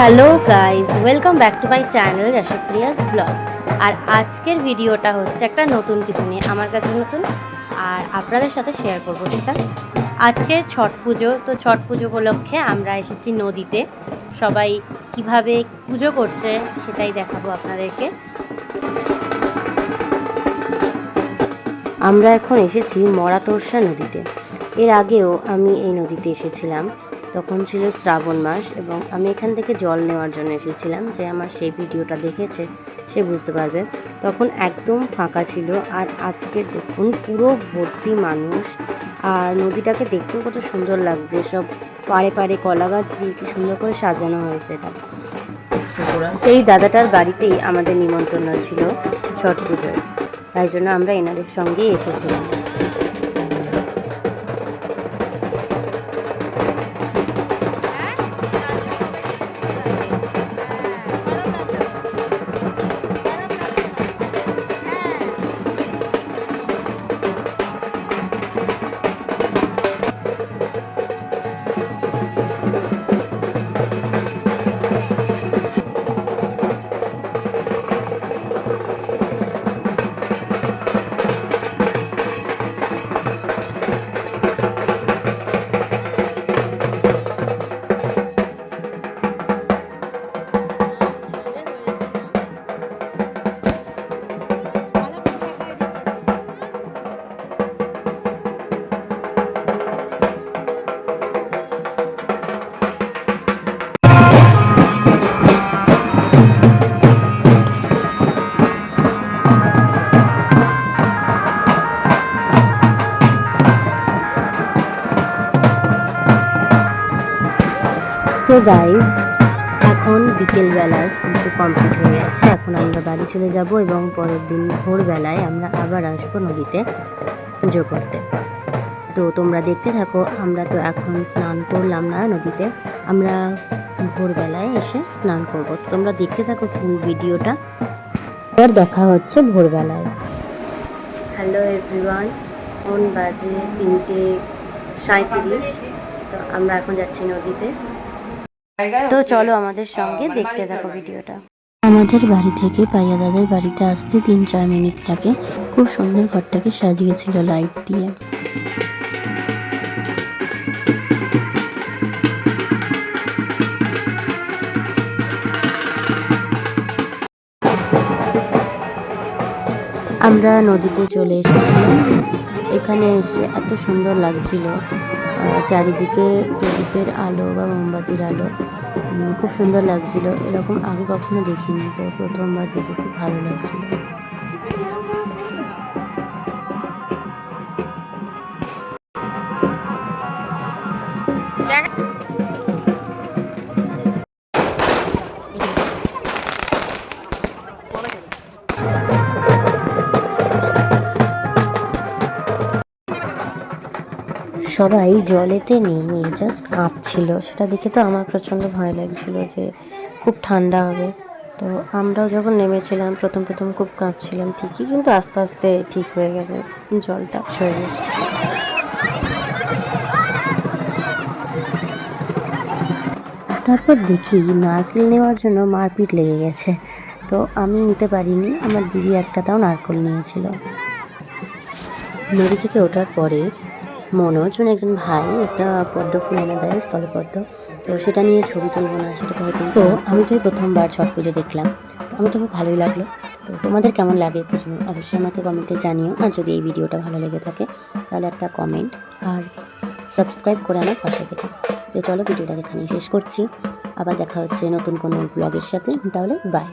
Hello guys welcome back to my channel Rashapriya's blog আর আজকের ভিডিওটা হচ্ছে একটা নতুন কিছু নিয়ে, আমার কাছে নতুন, আর আপনাদের সাথে শেয়ার করব সেটা। আজকের ছট পুজো, তো ছট পুজো উপলক্ষে আমরা এসেছি নদীতে। সবাই কীভাবে পুজো করছে সেটাই দেখাবো আপনাদেরকে। আমরা এখন এসেছি মরাতর্ষা নদীতে। এর আগেও আমি এই নদীতে এসেছিলাম। তখন ছিল শ্রাবণ মাস এবং আমি এখান থেকে জল নেওয়ার জন্য এসেছিলাম যে আমার সেই ভিডিওটা দেখেছে, সে বুঝতে পারবে। তখন একদম ফাঁকা ছিল আর আজকে দেখুন পুরো ভর্তি মানুষ। আর নদীটাকে দেখতেও কত সুন্দর লাগছে, সব পাড়ে পাড়ে কলা গাছ দিয়ে কি সুন্দর করে সাজানো হয়েছে এটা। এই দাদাটার বাড়িতেই আমাদের নিমন্ত্রণ ছিল ছট পুজোয়। তাই জন্য আমরা এনাদের সঙ্গেই এসেছিলাম। সো গাইজ এখন বিকেলবেলার পুজো কমপ্লিট হয়ে গেছে। এখন আমরা বাড়ি চলে যাব এবং পরের দিন ভোরবেলায় আমরা আবার আসব নদীতে পুজো করতে। তো তোমরা দেখতে থাকো, আমরা তো এখন স্নান করলাম না নদীতে। আমরা ভোরবেলায় এসে স্নান করব। তো তোমরা দেখতে থাকো ফুল ভিডিওটা। এবার দেখা হচ্ছে ভোরবেলায়। হ্যালো এভরিওয়ান ফোন বাজে তিনটে সাঁত্রিশ তো আমরা এখন যাচ্ছি নদীতে। তো চলো আমাদের সঙ্গে দেখতে থাকো ভিডিওটা। আমাদের বাড়ি থেকে পাইয়া দাদের বাড়িতে আসতে তিন চার মিনিট লাগে। খুব সুন্দর ঘরটাকে সাজিয়েছিল লাইট দিয়ে। আমরা নদীতে চলে এসেছিলাম। এখানে এসে এত সুন্দর লাগছিল। চারিদিকে প্রদীপের আলো বা মোমবাতির আলো। খুব সুন্দর লাগছিল। এরকম আগে কখনো দেখিনি, তো প্রথমবার দেখে খুব ভালো লাগছিল। সবাই জলেতে নেমে জাস্ট কাঁপছিল। সেটা দেখে তো আমার প্রচণ্ড ভয় লাগছিল যে খুব ঠান্ডা হবে। তো আমরাও যখন নেমেছিলাম, প্রথম প্রথম খুব কাঁপছিলাম ঠিকই, কিন্তু আস্তে আস্তে ঠিক হয়ে গেছে, জলটা সরে গেছে। তারপর দেখি নারকেল নেওয়ার জন্য মারপিট লেগে গেছে। তো আমি নিতে পারিনি, আমার দিদি একটা তাও নারকেল নিয়েছিল। নদী থেকে ওঠার পরে মনোজ মানে একজন ভাই একটা পদ্ম ফুল এনে দেয় স্থলপদ্ম তো সেটা নিয়ে ছবি তুলবো না সেটা তো হয়তো তো আমি তো প্রথমবার ছট পুজো দেখলাম। তো আমার তো খুব ভালোই লাগল। তো তোমাদের কেমন লাগে পুজো? অবশ্যই আমাকে কমেন্টে জানিও। আর যদি এই ভিডিওটা ভালো লেগে থাকে তাহলে একটা কমেন্ট আর সাবস্ক্রাইব করে আমার পাশে থেকে। তো চলো ভিডিওটা এখানেই শেষ করছি। আবার দেখা হচ্ছে নতুন কোনো ব্লগের সাথে। তাহলে বাই